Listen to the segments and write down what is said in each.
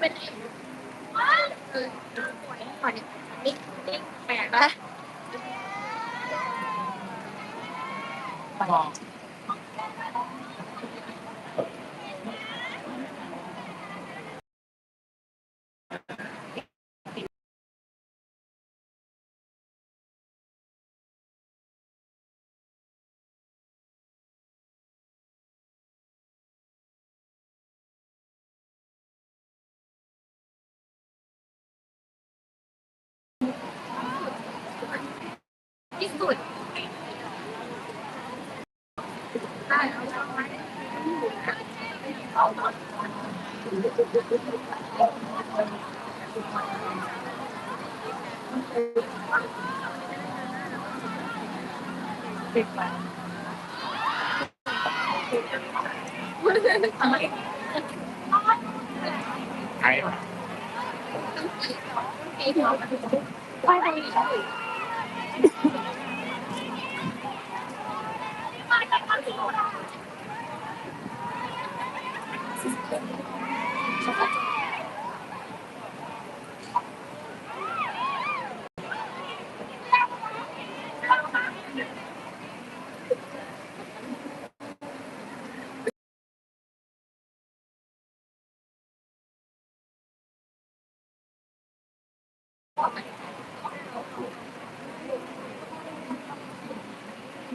เป็นไงเออปล่อยปล่อยนิดนิดแปลกนะ ปิ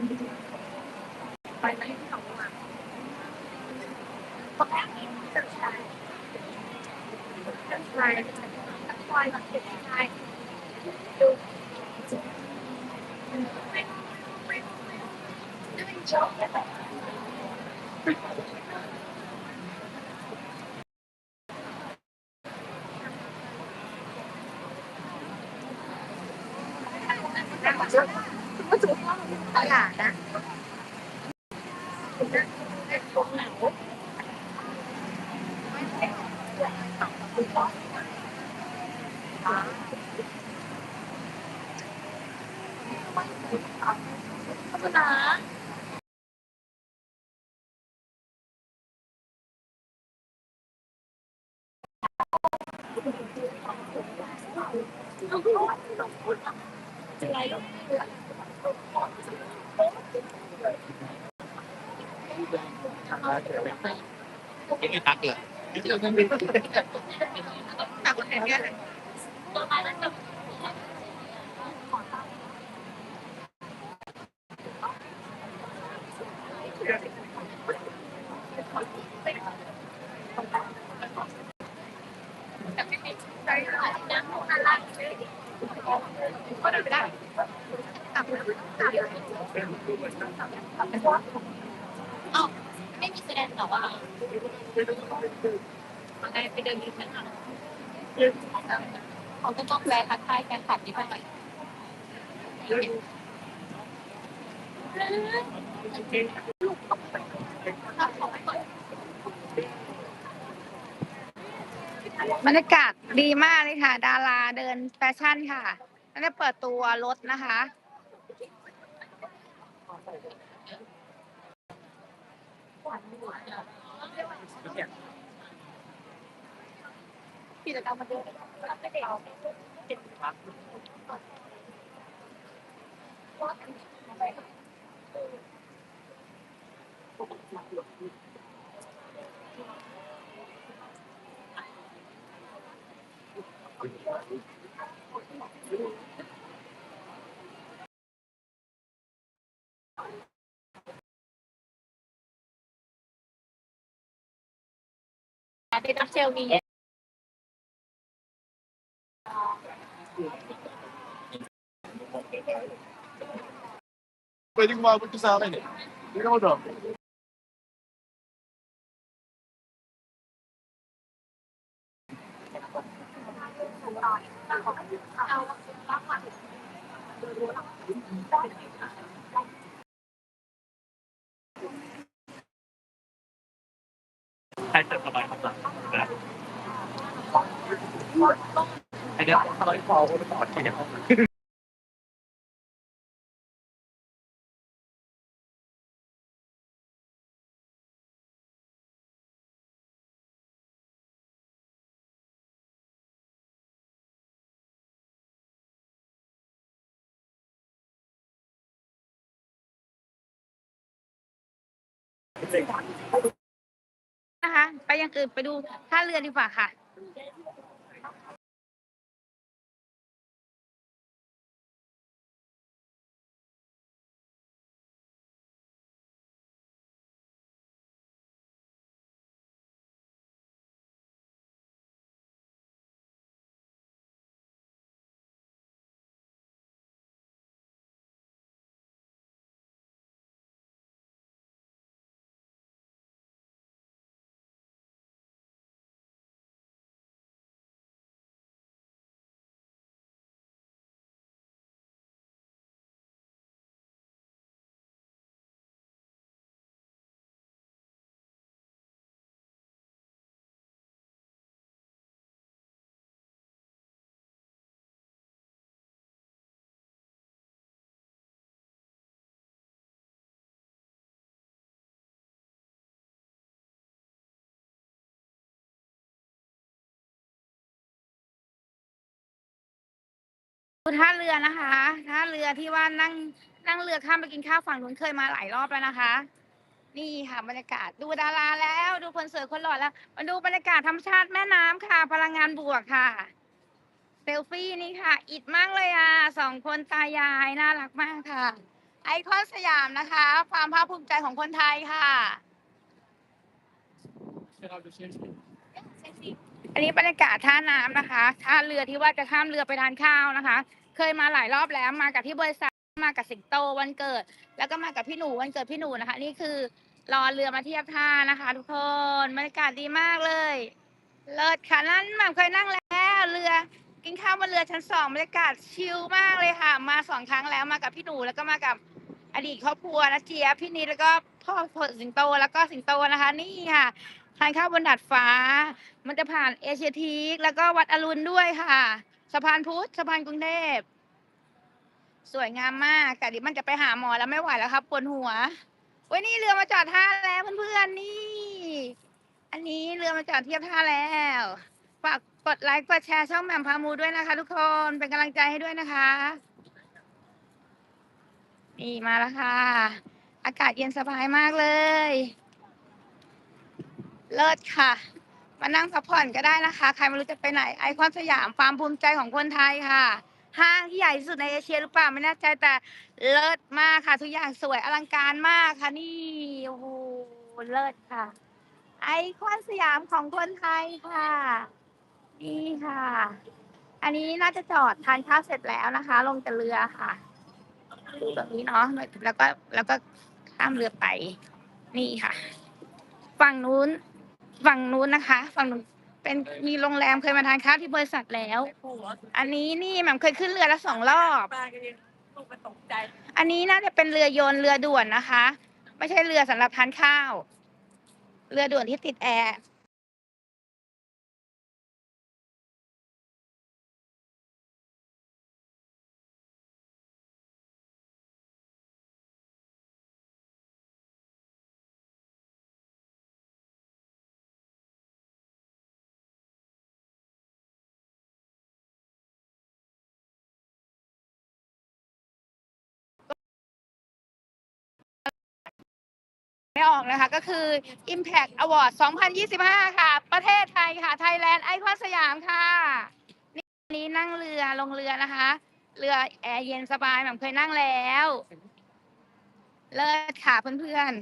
ไปใช่ปีหัวไปไปอีกไปไหนที่เขามาปกติจะใช้จะใช้จะคอยมาเก็บใช้ดูด้วยจบ ตลาดนะนะ ยังไม่ตักเลย ตักแข็งแค่ เอ้าไม่มีแสดงหรอว่าอะไรไปเดินยืนกันหน่อยเขาก็ต้องแวะทักทายแฟนคลับนี้ไปหน่อยบรรยากาศดีมากเลยค่ะ ดาราเดินแฟชั่นค่ะแล้วได้เปิดตัวรถนะคะ กิจกรรมมันเยอะรับไปเด็กเด็กนัก Ate Tashel B. Pwede kumabot ko sa akin eh. Tignan mo daw. Ay. ไอเนี้ยถ้าเราพอคนต่อเนี่ยนะคะ ไปยังอื่นไปดูท่าเรือดีกว่าค่ะ ท่าเรือนะคะท่าเรือที่ว่านั่งนั่งเรือข้ามไปกินข้าวฝั่งนู้นเคยมาหลายรอบแล้วนะคะ นี่ค่ะบรรยากาศดูดาราแล้วดูคนสวยคนหล่อแล้วมาดูบรรยากาศธรรมชาติแม่น้ำค่ะ พลังงานบวกค่ะเซลฟี่นี่ค่ะ อิดมากเลยอะสองคนตายายน่ารักมากค่ะ ไอคอนสยามนะคะ ความภาคภูมิใจของคนไทยค่ะ อันนี้บรรยากาศท่าน้ำนะคะท่าเรือที่ว่าจะข้ามเรือไปทานข้าวนะคะ เคยมาหลายรอบแล้วมากับที่บริษัทมากับสิงโตวันเกิด แล้วก็มากับพี่หนูวันเกิดพี่หนูนะคะ นี่คือรอเรือมาเทียบท่านะคะ ทุกคนบรรยากาศดีมากเลยเลิศค่ะนั่นแหม่เคยนั่งแล้วเรือกินข้าวบนเรือชั้นสองบรรยากาศชิลมากเลยค่ะ มาสองครั้งแล้วมากับพี่หนูแล้วก็มากับอดีตครอบครัวนะเจียพี่นิดแล้วก็พ่อพ่อสิงโตแล้วก็สิงโตนะคะ นี่ค่ะ ทานข้าวบนดาดฟ้า มันจะผ่านเอเชียทีคแล้วก็วัดอรุณด้วยค่ะ สะพานพุทธสะพานกรุงเทพสวยงามมากแต่ดิมันจะไปหาหมอแล้วไม่ไหวแล้วครับปวดหัวเว้ยนี่เรือมาจอดท่าแล้วเพื่อนๆนี่ อันนี้เรือมาจอดเทียบท่าแล้วฝากกดไลค์กดแชร์ช่องแหม่มพามูด้วยนะคะ ทุกคนเป็นกำลังใจให้ด้วยนะคะ นี่มาแล้วค่ะ อากาศเย็นสบายมากเลย เลิศค่ะ มานั่งพักผ่อนก็ได้นะคะ ใครไม่รู้จะไปไหน ไอคอนสยามความภูมิใจของคนไทยค่ะ ห้างที่ใหญ่ที่สุดในเอเชียหรือเปล่าไม่แน่ใจแต่เลิศมากค่ะ ทุกอย่างสวยอลังการมากค่ะนี่โอ้โหเลิศค่ะ ไอคอนสยามของคนไทยค่ะนี่ค่ะ อันนี้น่าจะจอดทานข้าวเสร็จแล้วนะคะ ลงจากเรือค่ะดูแบบนี้เนาะแล้วก็แล้วก็ข้ามเรือไป นี่ค่ะ ฝั่งนู้น ฝั่งนู้นนะคะ ฝั่งนู้นเป็นมีโรงแรมเคยมาทานข้าวที่บริษัทแล้ว อันนี้นี่แหม่มเคยขึ้นเรือแล้วสองรอบ ลูกมันตกใจ อันนี้น่าจะเป็นเรือยนต์เรือด่วนนะคะ ไม่ใช่เรือสำหรับทานข้าว เรือด่วนที่ติดแอร์ ไม่ออกนะคะก็คือ Impact Award 2025 ค่ะ ประเทศไทยค่ะไทยแลนด์ไอคอนสยามค่ะ นี่นี้นั่งเรือลงเรือนะคะ เรือแอร์เย็นสบายแหม่มเคยนั่งแล้ว เลิศค่ะเพื่อน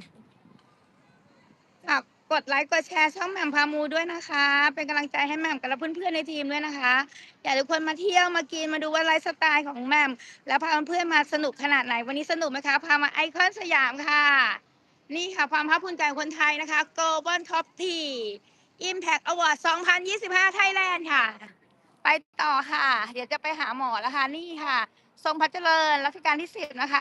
ๆฝากกดไลค์กดแชร์ช่องแหม่มพามูด้วยนะคะ เป็นกำลังใจให้แหม่มกับเพื่อนๆในทีมด้วยนะคะ อยากให้ทุกคนมาเที่ยวมากินมาดูว่าไลฟ์สไตล์ของแหม่มแล้วพาเพื่อนๆมาสนุกขนาดไหนวันนี้สนุกไหมคะพามาไอคอนสยามค่ะ นี่ค่ะความภาคภูมิใจคนไทยนะคะ Global Top T Impact Award 2025 Thailand ค่ะ ไปต่อค่ะ เดี๋ยวจะไปหาหมอแล้วค่ะ นี่ค่ะ ทรงพระเจริญรัชกาลที่สิบนะคะ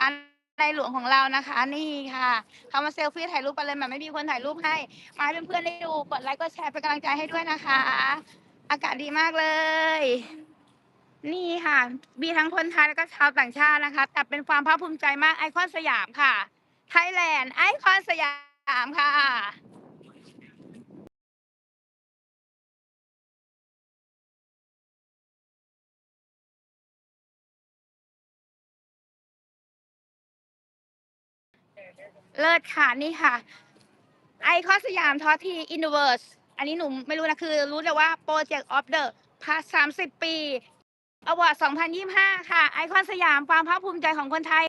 ในหลวงของเรานะคะ นี่ค่ะเขามาเซลฟี่ถ่ายรูปไปเลยแบบไม่มีคนถ่ายรูปให้ มาให้เพื่อนๆได้ดู กดไลค์กดแชร์เป็นกำลังใจให้ด้วยนะคะ อากาศดีมากเลย นี่ค่ะ มีทั้งคนไทยแล้วก็ชาวต่างชาตินะคะ แต่เป็นความภาคภูมิใจมากไอคอนสยามค่ะ ไทยแลนด์ไอคอนสยามค่ะเลิศค่ะนี่ค่ะ ไอคอนสยามทอทีอินเวอร์สอันนี้หนูไม่รู้นะ คือรู้แต่ว่าโปรเจกต์ออฟเดอะพาสามสิบปีอวอร์ด2025ค่ะ ไอคอนสยามความภาคภูมิใจของคนไทย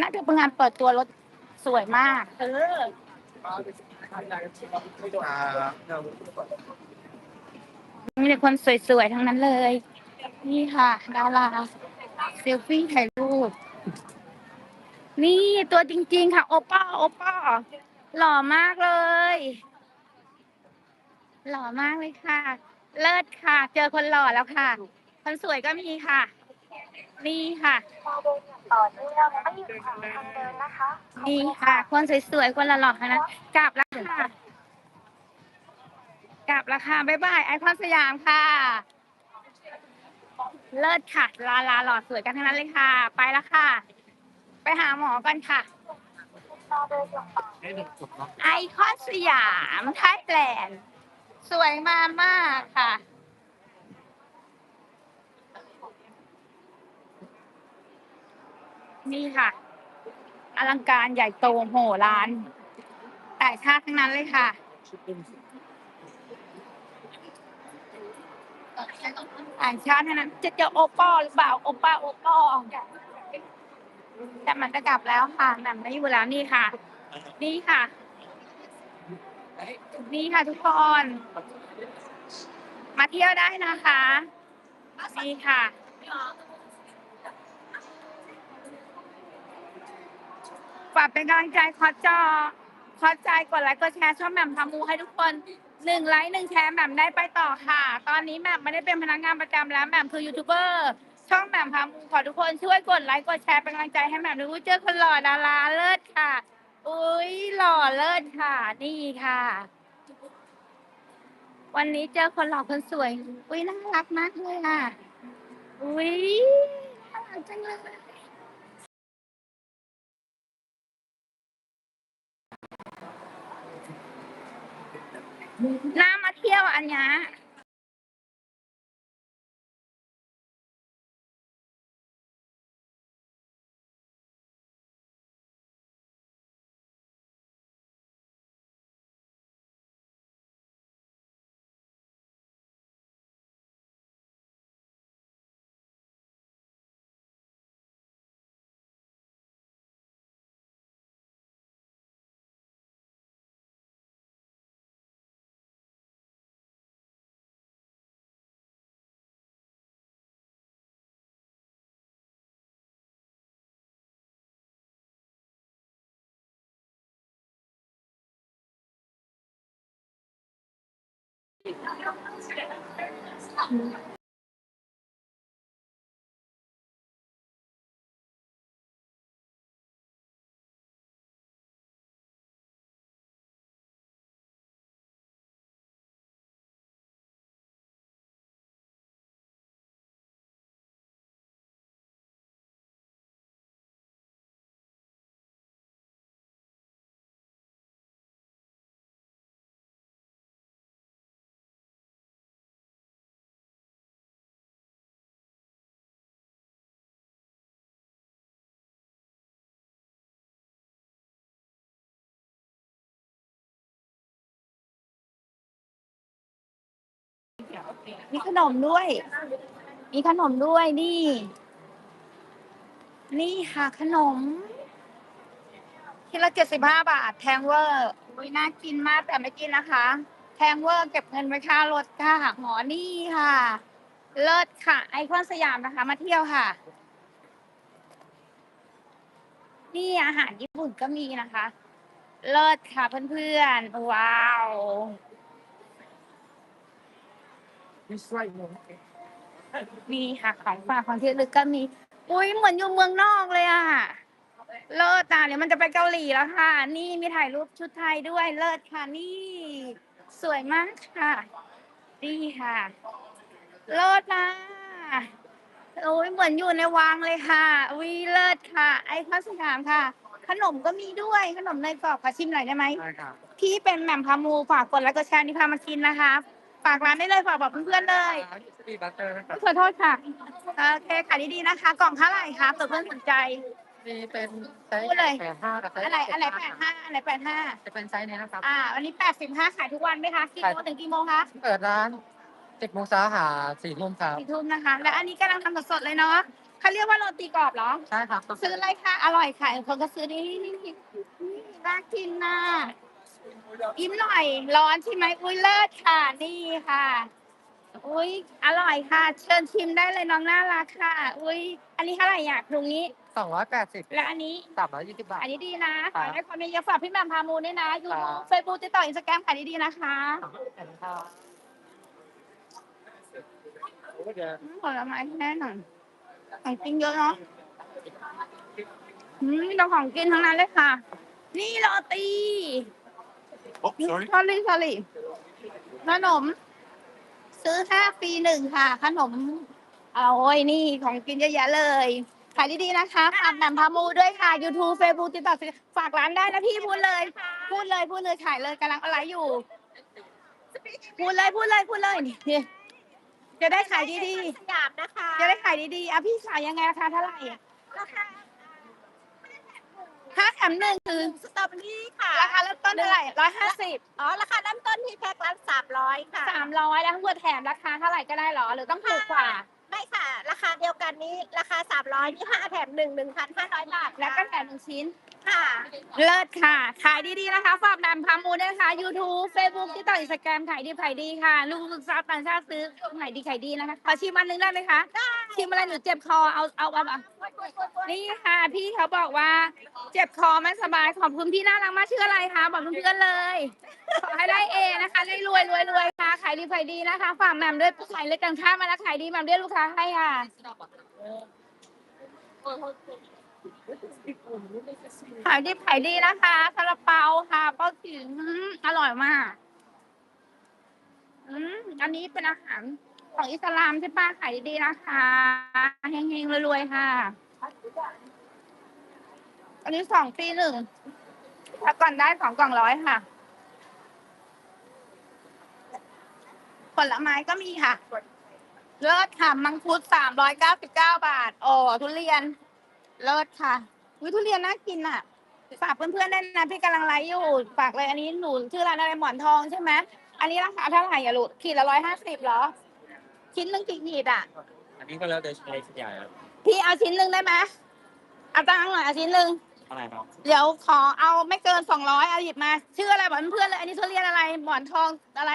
น่าจะเป็นงานเปิดตัวรถสวยมาก เออ มีแต่คนสวยๆ ทั้งนั้นเลย นี่ค่ะ ดาราเซลฟี่ถ่ายรูป นี่ตัวจริง ๆ ค่ะ โอป้าโอป้าหล่อมากเลย หล่อมากเลยค่ะ เลิศค่ะ เจอคนหล่อแล้วค่ะ คนสวยก็มีค่ะ นี่ค่ะมาเดินอย่างต่อเนื่องไม่หยุดขวางทางเดินนะคะนี่ค่ะ คนสวยๆคนหล่อๆทั้งนั้นกลับแล้วค่ะกลับแล้วค่ะบ๊ายบายไอคอนสยามค่ะ เลิศค่ะ ลาลาหล่อสวยกันทั้งนั้นเลยค่ะ ไปแล้วค่ะ ไปหาหมอกันค่ะมาเดินอย่างต่อได้หนึ่งจุดเนาะไอคอนสยามไทยแลนด์สวยมากมากค่ะ นี่ค่ะ อลังการใหญ่โตโหฬารแต่ชาติทั้งนั้นเลยค่ะต่างชาติเท่านั้น จะเจอโอป้อหรือเปล่าโอป้าโอป้อแต่มันจะกลับแล้วค่ะแหม่มไม่อยู่แล้วนี่ค่ะ นี่ค่ะนี่ค่ะทุกคน มาเที่ยวได้นะคะนี่ค่ะ ฝากเป็นกำลังใจขอจอขอใจกดไลค์กดแชร์ช่องแหม่มทำมูให้ทุกคนหนึ่งไลค์หนึ่งแชร์แหม่มได้ไปต่อค่ะ ตอนนี้แหม่มไม่ได้เป็นพนักงานประจำแล้วแหม่มคือยูทูบเบอร์ช่องแหม่มพามูขอทุกคนช่วยกดไลค์กดแชร์เป็นกำลังใจให้แหม่มด้วยเจอคนหล่อดาราเลิศค่ะ อุ้ยหล่อเลิศค่ะนี่ค่ะ วันนี้เจอคนหล่อคนสวย อุ้ยน่ารักมากเลยค่ะอุ้ยน่ารักจังเลย น้ามาเที่ยวอันเนี้ย 嗯。 มีขนมด้วย มีขนมด้วยนี่ นี่ค่ะขนมคิดละเจ็ดสิบห้าบาทแทงเวอร์อุ้ยน่ากินมากแต่ไม่กินนะคะแทงเวอร์เก็บเงินไว้ค่ารถค่ะหมอนี่ค่ะ เลิศค่ะ ไอคอนสยามนะคะ มาเที่ยวค่ะ นี่อาหารญี่ปุ่นก็มีนะคะ เลิศค่ะเพื่อนๆว้าว ไม่ใช่หมูมีค่ะของฝากของที่ระลึกก็มี อุ้ยเหมือนอยู่เมืองนอกเลยอะ เลิศอะเดี๋ยวมันจะไปเกาหลีแล้วค่ะ นี่มีถ่ายรูปชุดไทยด้วย เลิศค่ะนี่ สวยมากค่ะนี่ค่ะ เลิศนะโอ้ยเหมือนอยู่ในวังเลยค่ะวิเลิศค่ะ ไอคอนสยามค่ะ ขนมก็มีด้วยขนมเนยกรอบขอชิมหน่อยได้ไหมใช่ค่ะพี่เป็นแหม่มพามูฝากกดไลค์กดแชร์นี่พามากินนะคะ ฝากร้านได้เลยฝากบอกเพื่อนๆเลยสปีดบัตเตอร์นะครับขอโทษค่ะโอเคขายดีๆนะคะ กล่องเท่าไหร่คะเผื่อเพื่อนสนใจมีเป็นไซส์พูดเลยแปดห้ากับไซส์อะไรอะไร75แปดห้าอะไรแปดห้าจะเป็นไซส์นี้นะครับอ่าวันนี้แปดสิบห้าขายทุกวันไหมคะกี่โมงถึงกี่โมงคะเปิดร้านสิบโมงเช้าหาสี่ทุ่มครับสี่ทุ่มนะคะ และอันนี้กำลังทำสดๆเลยเนาะเขาเรียกว่าโรตีกรอบเหรอใช่ครับซื้ออะไรคะอร่อยค่ะคนก็ซื้อนี่น่ากินน่ะ อิ่มหน่อย ร้อนใช่ไหมอุ้ยเลิศค่ะ นี่ค่ะ อุ้ยอร่อยค่ะ เชิญชิมได้เลยน้องน่ารักค่ะ อุ้ยอันนี้เท่าไหร่อะตรงนี้สองร้อยแปดสิบและอันนี้ สามร้อยยี่สิบบาท อันนี้ดีนะครัขอบให้ความมีเยอะฝากพี่แหม่มพามูด้วยนะยูครัทูบบเฟซบุ๊กติดต่ออินสตาแกรมขายดีๆนะคะเห็นครับโอ้เดี๋ยวอืมผลไม้แน่นอนของกินเยอะเนาะอืมเราของกินทั้งนั้นเลยค่ะ นี่โรตี Oh, sorry. สอรี่สอรี่ขนม ซื้อห้าฟรีหนึ่งค่ะ ขนม เอาโอ้ยนี่ของกินเยอะแยะเลยขายดีๆนะคะฝากแหม่มพามูด้วยค่ะ YouTube Facebook ติดต่อฝากร้านได้นะพี่พูดเลย พูดเลยพูดเลยขายเลยกำลังอะไรอยู่ พูดเลยพูดเลยพูดเลยนี่จะได้ขายดีสยามนะคะ ๆ จะได้ขายดีๆอะพี่ขายยังไงราคาเท่าไหร่อะราคา ห้าแถมหนึ่งคือสตรอเบอรี่ค่ะราคาเริ่มต้นเท่าไหร่ร้อยห้าสิบอ๋อราคาเริ่มต้นที่แพ็คละสามร้อยค่ะสามร้อยแล้วถ้าเกิดแถมราคาเท่าไหร่ก็ได้เหรอ หรือต้องถูกกว่าไม่ค่ะ ราคาเดียวกันนี้ราคาสามร้อยนี่ห้าแถมหนึ่งหนึ่งพันห้าร้อยบาทแล้วก็แถมหนึ่งชิ้น ค่ะ เลิศค่ะ ขายดีๆนะคะ ฝากแหม่มพามูนะคะ YouTube Facebook ที่ต่ออินสตาแกรมขายดีขายดีค่ะลูกศึกษาต่างชาติซื้อขายดีขายดีนะคะ ขอชิมอันหนึงได้ไหมคะ ชิมอะไรหนูเจ็บคอ เอาเอาเอานี่ค่ะ พี่เขาบอกว่า เจ็บคอไม่สบายขอบคุณพี่น่ารักมากชื่ออะไรคะ บอกเพื่อนๆเลย ขอให้ได้เอนะคะได้รวยรวยรวยค่ะ ขายดีขายดีนะคะ ฝากแหม่มด้วยขายเลยกันข้ามมาแล้วขายดีแหม่มด้วยลูกค้าให้ค่ะ ขายดีขายดีนะคะซาลาเปาค่ะป้าจิ๋มอืมอร่อยมากอืมอันนี้เป็นอาหารของอิสลามใช่ป้าขายดีๆนะคะเฮงๆรวยๆค่ะ อันนี้สองปีหนึ่งถ้าก่อนได้สองกล่องร้อยค่ะ ผลไม้ก็มีค่ะ เลิศค่ะมังคุดสามร้อยเก้าสิบเก้าบาท โอ้ทุเรียน เลิศค่ะวิทุเรียนน่ากินอะ ฝากเพื่อนๆได้นะพี่กำลังไลฟ์อยู่ ฝากเลยอันนี้หนูชื่อร้านอะไรหมอนทองใช่ไหมอันนี้ราคาเท่าไหร่อะลูกขีดละร้อยห้าสิบเหรอ ชิ้นหนึ่งกี่ขีดอะ อันนี้ก็แล้วแต่ใช้ใหญ่ครับพี่เอาชิ้นหนึ่งได้ไหมเอาตังค์หน่อยเอาชิ้นหนึ่งอะไรครับเดี๋ยวขอเอาไม่เกินสองร้อยเอาหยิบมา ชื่ออะไรบอกเพื่อนๆเลย อันนี้ทุเรียนอะไรหมอนทองอะไร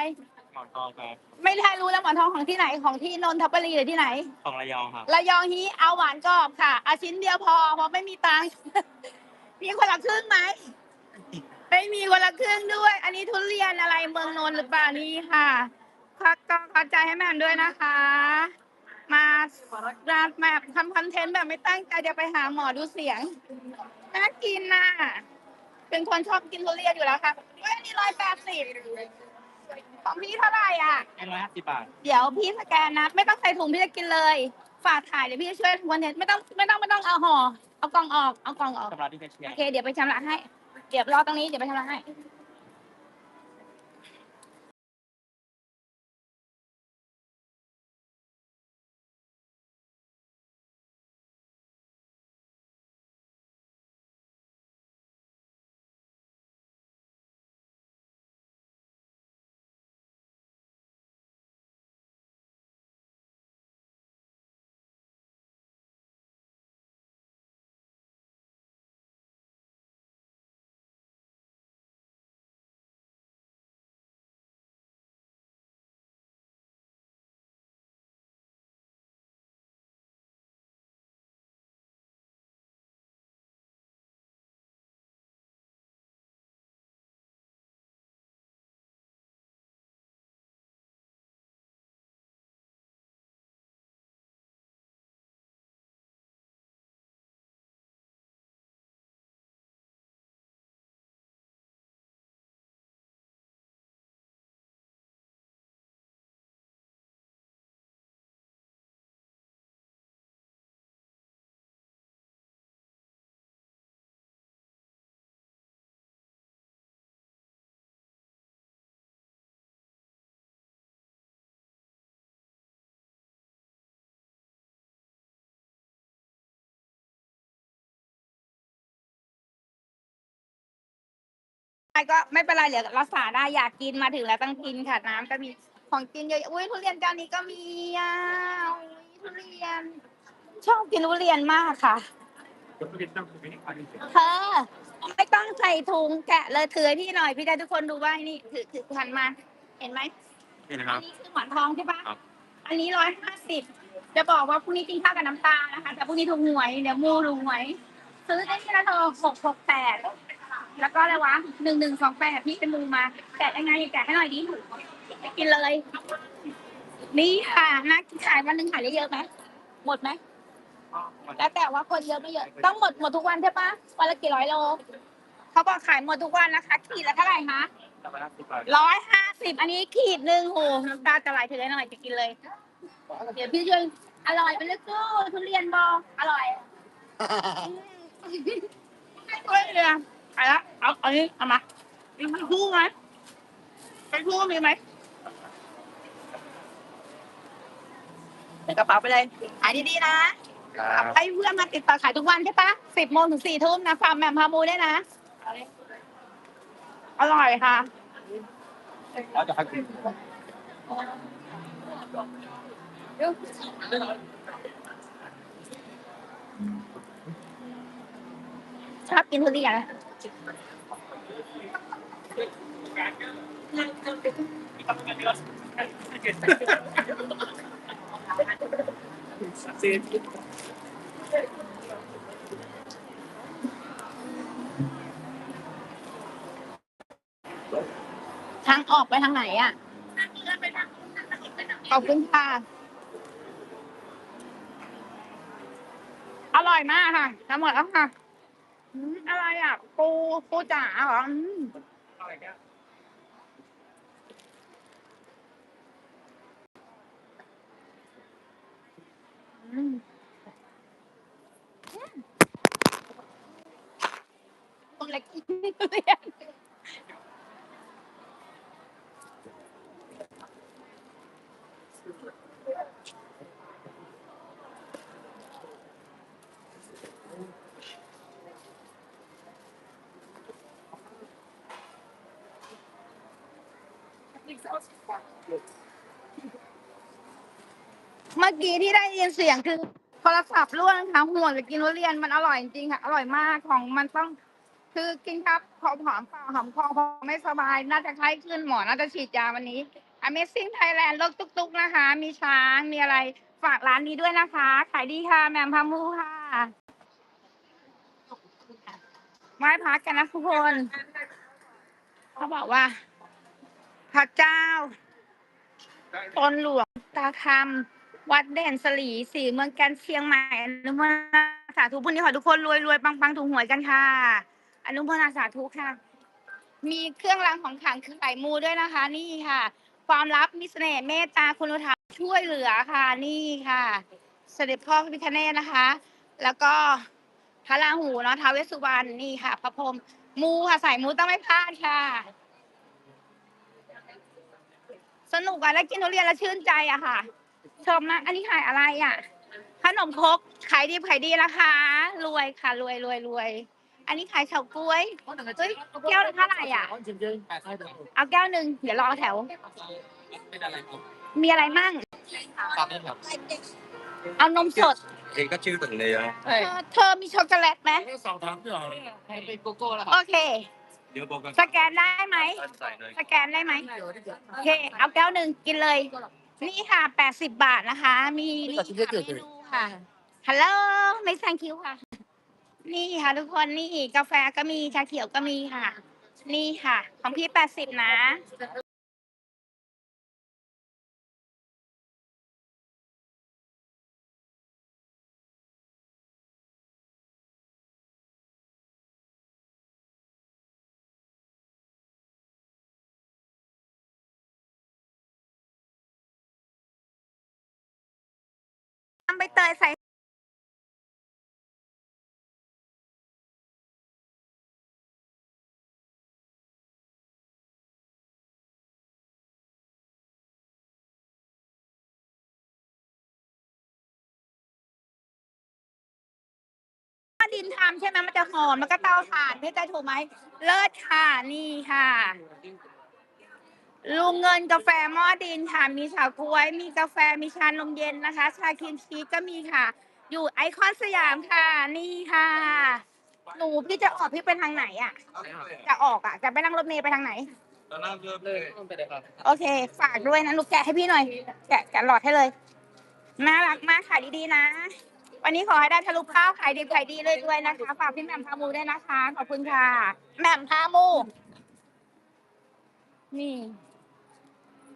หมอนทองครับ ไม่ได้รู้แล้วหมอนทองของที่ไหนของที่นนทบุรีหรือที่ไหน ของระยองครับ ระยองฮีเอาหวานกรอบค่ะเอาชิ้นเดียวพอเพราะไม่มีตังค์ มีคนละครึ่งไหม ไม่มีคนละครึ่งด้วย อันนี้ทุเรียนอะไรเมืองนนท์หรือเปล่านี่ค่ะขอก็ขอใจให้แม่มด้วยนะคะ มาร้านแบบทำคอนเทนต์แบบไม่ตั้งใจจะไปหาหมอดูเสียงน่ากินน่ะเป็นคนชอบกินทุเรียนอยู่แล้วค่ะเว้ยอันนี่ร้อยแปดสิบ ของพี่เท่าไหร่อะเป็นร้อยห้าสิบบาท เดี๋ยวพี่สแกนนะ ไม่ต้องใส่ถุงพี่จะกินเลย ฝากถ่ายเดี๋ยวพี่จะช่วยวันเน็ตไม่ต้องไม่ต้องไม่ต้องเอาห่อเอากล่องออกเอากล่องออกสำหรับที่เป็นเชียโอเค เดี๋ยวไปชำระให้ เดี๋ยวรอตรงนี้ เดี๋ยวไปชำระให้ ก็ไม่เป็นไรเดี๋ยวรักษาได้อยากกินมาถึงแล้วต้องกินค่ะน้ำก็มีของกินเยอะอุ้ยทุเรียนเจ้านี้ก็มีอะอุ๊ยทุเรียน ชอบกินทุเรียนมากค่ะ Don't forget to come to me. เธอไม่ต้องใส่ถุงแกะเลยถือให้พี่หน่อยพี่ได้ทุกคนดูว่านี่ถือถือหันมา เห็นไหมนี่นะคอัรันบนี้คือหมอนทองใช่ปะครับ อันนี้ร้อยห้าสิบจะบอกว่าพรุ่งนี้กินข้าวกับน้ำตาลนะคะแต่พรุ่งนี้ถูกหวยเดี๋ยวมูถูกหวยซื้อได้ที่ละเธอหกหกแปด แล้วก็อะไรวะหนึ่งหนึ่งสองแปดพี่เป็นมูมา แกะยังไงแกะให้หน่อยดิไปกินเลย นี่ค่ะนักขายวันหนึ่งขายได้เยอะไหมหมดไหมแล้วแต่ว่าคนเยอะไม่เยอะ ต้องหมดหมดทุกวันใช่ปะวันละกี่ร้อยโลเขาบอกขายหมดทุกวันนะคะ ขีดละเท่าไหร่คะทำไมครับสิบบาทร้อยห้าสิบอันนี้ขีดหนึ่งโหน้ำตาจะไหลถือให้หน่อยจะกินเลย เดี๋ยวพี่ช่วยอร่อยไปเลยกูทุเรียนบองอร่อยเฮ้ย เนี่ยไปละเอาเอานี้เอามามีมันคู่ไหมเป็นคู่มีไหมใส่กระเป๋าไปเลยขายดีๆนะครับให้เพื่อนมาติดต่อขายทุกวันใช่ปะสิบโมงถึงสี่ทุ่มนะฟาร์มแหมมพามูเนี่ยนะ อร่อยค่ะเราจะให้คุณชอบกินทุเรียนนะซี ทางออกไปทางไหนอะ ขอบคุณค่ะ อร่อยมากค่ะทั้งหมดแล้วค่ะอืมอะไรอะ ปูปูจ๋าเหรออืมอืมตัวเล็กกินทุเรียน เมื่อกี้ที่ได้ยินเสียงคือโทรศัพท์ร่วงค่ะห่วงหรือกินทุเรียนมันอร่อยจริงค่ะ อร่อยมากของมันต้อง คือกินครับหอมหอมปล่าหอมคอพอไม่สบาย น่าจะไข้ขึ้นหมอน่าจะฉีดยาวันนี้ Amazing Thailand รถตุ๊กๆนะคะ มีช้างมีอะไรฝากร้านนี้ด้วยนะคะ ขายดีค่ะแหมมพามูค่ะไหว้พักกันนะทุกคน เขาบอกว่า ระเจ้า ตนหลวงตาคำวัดเด่นสลีสีเมืองแกนเชียงใหม่อนุโมทนาสาธุพรุ่งนี้ขอทุกคนรวยรวยปังปังถูกหวยกันค่ะ อนุโมทนาสาธุค่ะ มีเครื่องรางของขลังคือไข่มูด้วยนะคะ นี่ค่ะ ความลับมีเสน่เมตตาคุณธรรมช่วยเหลือค่ะ นี่ค่ะ เสด็จพ่อพระพิฆเนศนะคะ แล้วก็พระราหูเนาะท้าวเวสสุวรรณนี่ค่ะ พระพรหมมูค่ะใส่มูต้องไม่พลาดค่ะ สนุกอะได้กินทุเรียนแล้วชื่นใจอะค่ะ ชอบมาก อันนี้ขายอะไรอะขนมครกขายดีขายดีนะคะรวยค่ะรวยรวยรวย อันนี้ขายเฉาก๊วยเฮ้ยแก้วละเท่าไหร่อะ เอาแก้วหนึ่งเดี๋ยวรอแถว เป็นอะไรครับมีอะไรมั่งตามนี้ครับเอานมสดเองก็ชื่อถึงเลยอะเธอเธอมีช็อกโกแลตไหมสองถังที่หรอให้เป็นโกโก้แล้วโอเค เดี๋ยวบอกกันสแกนได้ไหมใส่เลยสแกนได้ไหมโอเค เอาแก้วหนึ่งกินเลย นี่ค่ะแปดสิบบาทนะคะ มีนี่ค่ะเมนูค่ะ ฮัลโหลไม่แซงคิวค่ะ นี่ค่ะทุกคนนี่กาแฟก็มีชาเขียวก็มีค่ะ นี่ค่ะ ของพี่แปดสิบนะ ตยใส่ดินทำใช่ไหมมันจะหอมแล้วก็เตาถ่านพี่ใจถูกไหมเลิศค่ะนี่ค่ะ ลุงเงินกาแฟหม้อดินค่ะ มีเฉาก๊วย มีกาแฟ มีชานมเย็นนะคะ ชาครีมชีสก็มีค่ะ อยู่ไอคอนสยามค่ะ นี่ค่ะ หนูพี่จะออกพี่ไปทางไหนอะ จะออกอะ จะไปนั่งรถเมล์ไปทางไหนตอนนั้นเริ่มเลเลยยต้นไปเลยครับ โอเค ฝากด้วยนะลูกแกะให้พี่หน่อย แกะแกะหลอดให้เลย น่ารักมากขายดีๆนะ วันนี้ขอให้ได้ทะลุเป้าขายดีขายดีเลยด้วยนะคะ ฝากพี่แหม่มพามูด้วยนะคะ ขอบคุณค่ะ แหม่มพามู นี่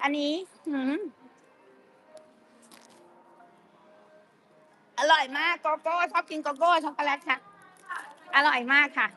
อันนี้หืมอร่อยมากโกโก้ชอบกินโกโก้ช็อกโกแลตค่ะ อร่อยมากค่ะ